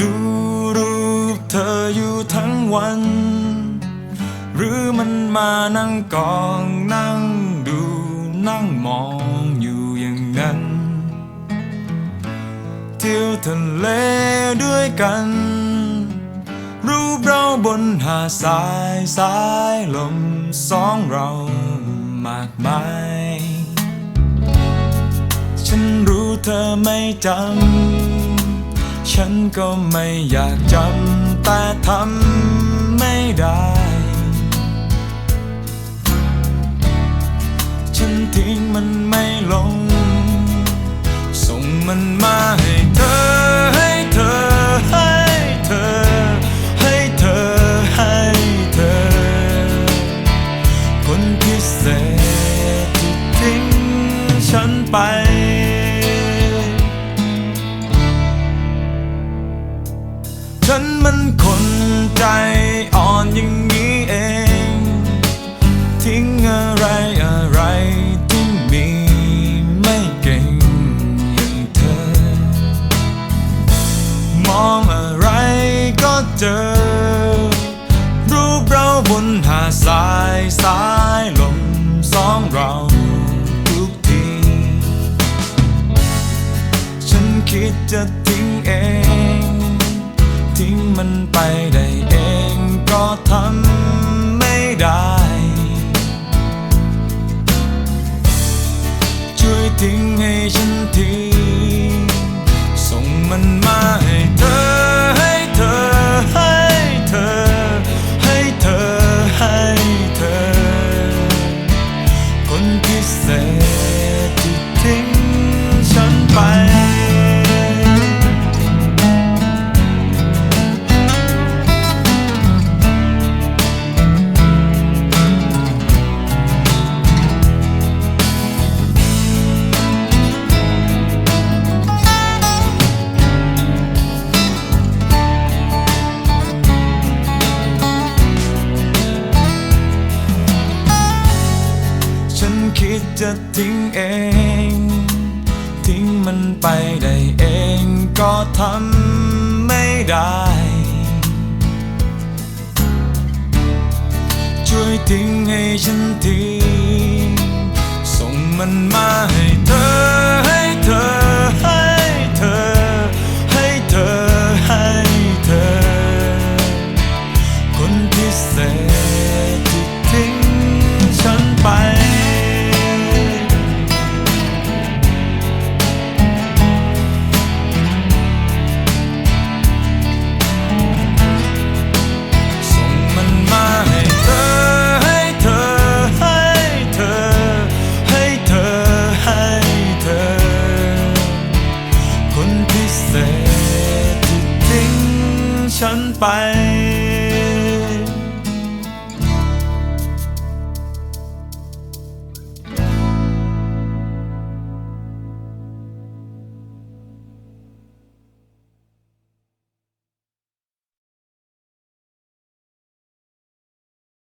ดูรูปเธออยู่ทั้งวัน หรือมันมานั่งกองนั่งดูนั่งมองอยู่อย่างนั้น เที่ยวทะเลด้วยกัน รูปเราบนหาดทรายสายลมสองเรามากมาย ฉันรู้เธอไม่จำ ฉันก็ไม่อยากจำแต่ทำไม่ได้ ฉันทิ้งมันไม่ลง ส่งมันมาให้เธอ ให้เธอ ให้เธอ ให้เธอ ให้เธอ คนพิเศษที่ทิ้งฉันไป ฉันมันคนใจอ่อนอย่างนี้เอง ทิ้งอะไรอะไรที่มีไม่เก่งอย่างเธอ มองอะไรก็เจอ รูปเราบนหาดทรายสายลมสองเราทุกที ฉันคิดจะทิ้ มันไปได้เองก็ทำไม่ได้ ช่วยทิ้งให้ฉัน จะทิ้งเอง ทิ้งมันไปได้เองก็ทำไม่ได้ ช่วยทิ้งให้ฉันทีส่งมันมาให้ ฉันไป